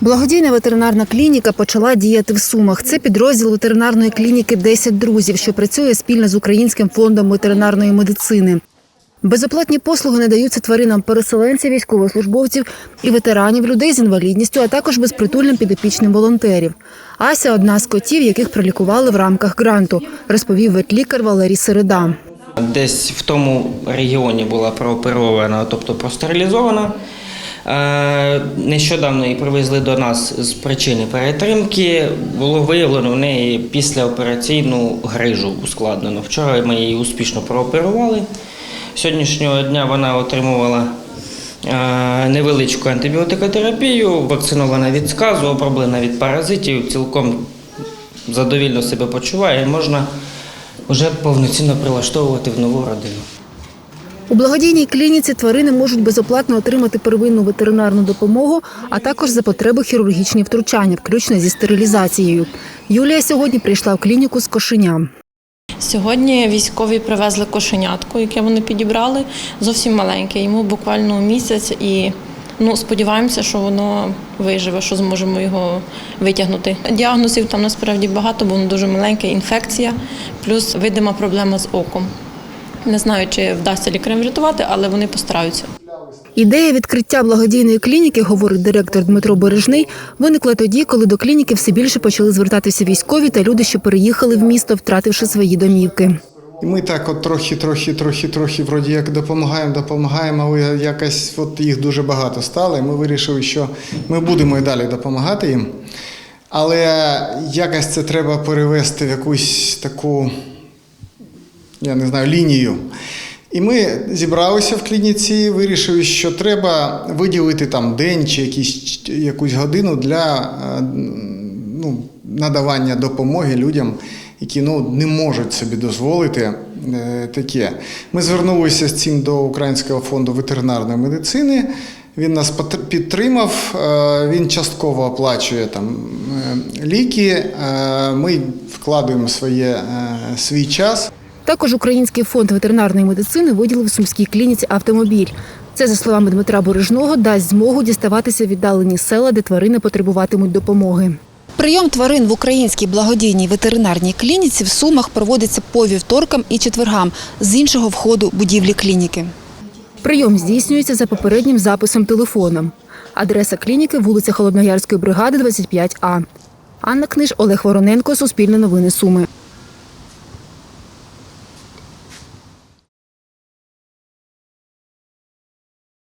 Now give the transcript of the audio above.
Благодійна ветеринарна клініка почала діяти в Сумах. Це підрозділ ветеринарної клініки «10 друзів, що працює спільно з Українським фондом ветеринарної медицини. Безоплатні послуги надаються тваринам переселенців, військовослужбовців і ветеранів, людей з інвалідністю, а також безпритульним підопічним волонтерів. Ася одна з котів, яких пролікували в рамках гранту, розповів ветлікар Валерій Середа. Десь в тому регіоні була прооперована, тобто простерилізована. Е, Нещодавно її привезли до нас з причини перетримки. Було виявлено в неї післяопераційну грижу ускладнену. Вчора ми її успішно прооперували. Сьогоднішнього дня вона отримувала е, невеличку антибіотикотерапію, вакцинована від сказу, оброблена від паразитів, цілком задовільно себе почуває. Можна вже повноцінно прилаштовувати в нову родину. У благодійній клініці тварини можуть безоплатно отримати первинну ветеринарну допомогу, а також за потреби хірургічні втручання, включно зі стерилізацією. Юлія сьогодні прийшла в клініку з кошеням. Сьогодні військові привезли кошенятку, яке вони підібрали, зовсім маленьке. Йому буквально місяць і ну, сподіваємося, що воно виживе, що зможемо його витягнути. Діагнозів там насправді багато, бо воно дуже маленьке, інфекція, плюс видима проблема з оком. Не знаю, чи вдасться лікарям врятувати, але вони постараються. Ідея відкриття благодійної клініки, говорить директор Дмитро Бережний, виникла тоді, коли до клініки все більше почали звертатися військові та люди, що переїхали в місто, втративши свої домівки. І ми так от трохи, трохи, трохи, трохи вроді як допомагаємо, допомагаємо, але якось от їх дуже багато стало. І ми вирішили, що ми будемо і далі допомагати їм. Але якось це треба перевести в якусь таку, я не знаю, лінію. І ми зібралися в клініці, вирішили, що треба виділити там день чи якісь, якусь годину для е, ну, надавання допомоги людям, які ну, не можуть собі дозволити е, таке. Ми звернулися з цим до Українського фонду ветеринарної медицини. Він нас підтримав, е, він частково оплачує там ліки. Ми вкладаємо своє, свій час. Також Український фонд ветеринарної медицини виділив сумській клініці автомобіль. Це, за словами Дмитра Борежного, дасть змогу діставатися віддалені села, де тварини потребуватимуть допомоги. Прийом тварин в українській благодійній ветеринарній клініці в Сумах проводиться по вівторкам і четвергам з іншого входу будівлі клініки. Прийом здійснюється за попереднім записом телефоном. Адреса клініки вулиця Холодноярської бригади, 25А. Анна Книж, Олег Вороненко, Суспільне новини Суми.